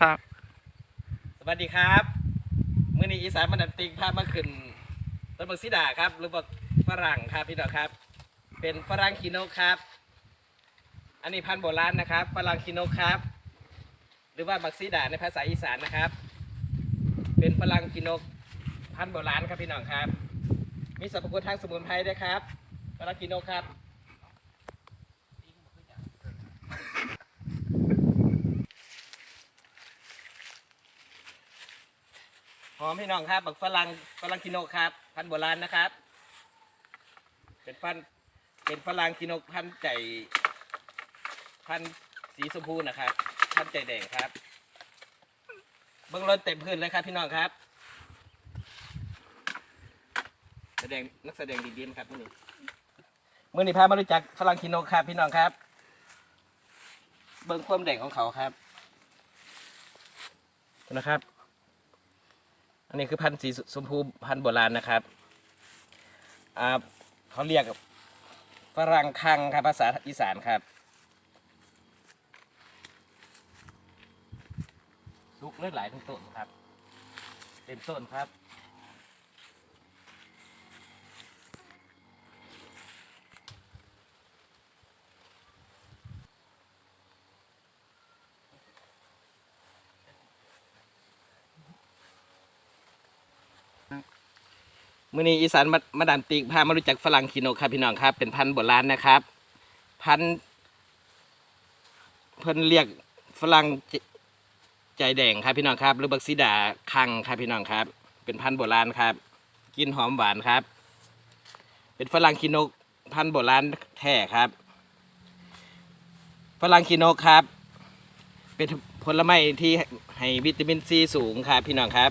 ทราบสวัสดีครับเมื้อนี้อีสานมันดันติงพามาขึ้นต้นบักซิดาครับ หรือบักฝรั่งครับพี่น้องครับ เป็นฝรั่งคิโนครับ อันนี้พันธุ์โบราณนะครับฝรั่งคิโนครับ หรือว่าบักซิดาในภาษาอีสานนะครับ เป็นฝรั่งคิโนพันธุ์โบราณครับพี่น้องครับ มีสรรพคุณทางสมุนไพรด้วยครับฝรั่งคิโนครับ อมพี่น้องครับบักฝรั่งฝรั่งคิโนกครับ พันธุ์โบราณนะครับ เป็นฟันเป็นฝรั่งคิโนกพันธุ์ใจพันธุ์สีชมพูนะครับ พันธุ์ใจแดงครับ เบื้องรถเต็มพื้นเลยครับพี่น้องครับ แสดงนักแสดงดีๆนครับมื่อนี้เมื่อนี้พามารู้จักฝรั่งคิโนกครับพี่น้องครับ เบื้องความแดงของเขาครับนะครับ อันนี้คือพันธุ์สีชมพูพันธุ์โบราณนะครับอ่าเขาเรียกฝรั่งคังครับภาษาอีสานครับลุกเลือดไหลทั้งต้นครับ เต็มต้นครับ มื่อนี้อีสานมามาดามติกพามารู้จักฝรั่งคิโนครับพี่น้องครับ เป็นพันธุ์โบราณนะครับ พันธุ์เพิ่นเรียกฝรั่งใจแดงครับพี่น้องครับหรือบักซิดาคังครับพี่น้องครับ เป็นพันธุ์โบราณครับ กินหอมหวานครับ เป็นฝรั่งคิโนพันธุ์โบราณแท้ครับฝรั่งคิโนครับ เป็นผลไม้ที่ให้วิตามินซีสูงครับพี่น้องครับ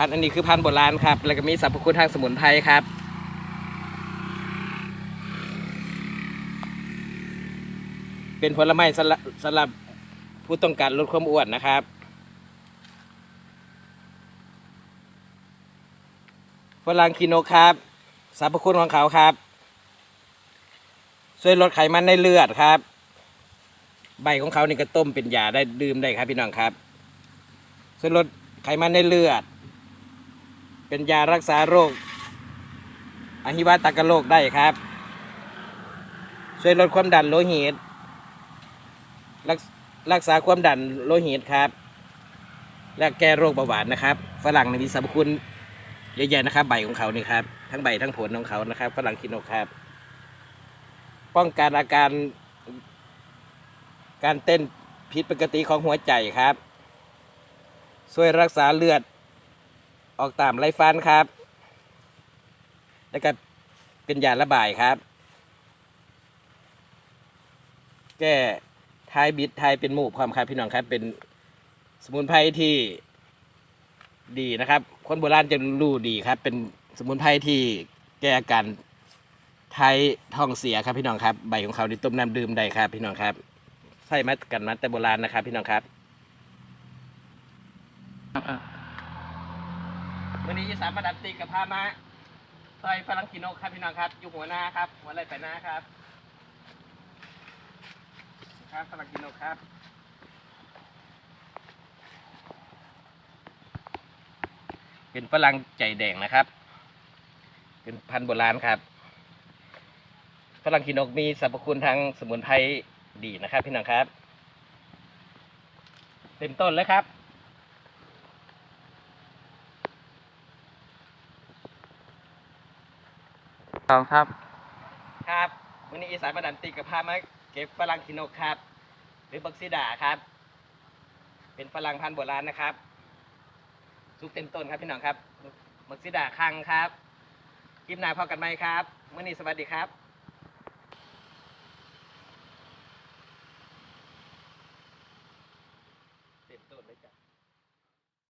พันธุ์อันนี้คือพันธุ์โบราณครับ แล้วก็มีสรรพคุณทางสมุนไพรครับ เป็นผลไม้สำหรับสำหรับผู้ต้องการลดความอ้วนนะครับ ฝรั่งคิโนครับ สรรพคุณของเขาครับ ช่วยลดไขมันในเลือดครับ ใบของเขานี่ก็ต้มเป็นยาได้ดื่มได้ครับพี่น้องครับ ช่วยลดไขมันในเลือด เป็นยารักษาโรคอหิวาตกโรคได้ครับ ช่วยลดความดันโลหิตรักรักษาความดันโลหิตครับ และแก้โรคเบาหวานนะครับ ฝรั่งมีสรรพคุณเยอะแยะนะครับ ใบของเขานี่ครับ ทั้งใบทั้งผลของเขานะครับ ฝรั่งคิโนครับ ป้องกันอาการ การเต้นผิดปกติของหัวใจครับ ช่วยรักษาเลือด ออกตามไรฟันครับ แล้วก็เป็นยาระบายครับ แก้ทายบิดทายเป็นหมูกความครับพี่น้องครับ เป็นสมุนไพรที่ดีนะครับ คนโบราณจะรู้ดีครับ เป็นสมุนไพรที่แก้อาการไทยท้องเสียครับพี่น้องครับ ใบของเขาในต้มน้ำดื่มได้ครับ พี่น้องครับใช่มากันมาแต่โบราณนะครับ พี่น้องครับ วันนี้ยีสานมาดับตีกับพามาซอยฝรั่งกิโนกครับพี่น้องครับ อยู่หัวหน้าครับ หัวไหล่ไปหน้าครับ ครับฝรั่งกิโนกครับเป็นฝรั่งใจแดงนะครับ เป็นพันธุ์โบราณครับ ฝรั่งกิโนกมีสรรพคุณทางสมุนไพรดีนะครับ พี่น้องครับ เต็มต้นเลยครับ ครับครับ ครับวันนี้อีสานประดันติกับพามาเก็บฝรั่งคิโนกครับ หรือบักซิดาครับ เป็นฝรั่งพันธุ์โบราณนะครับซุกเต็มต้นครับพี่น้องครับบักซิดาคังครับคลิปหน้าพอกันไหมครับมื่อนี้สวัสดีครับ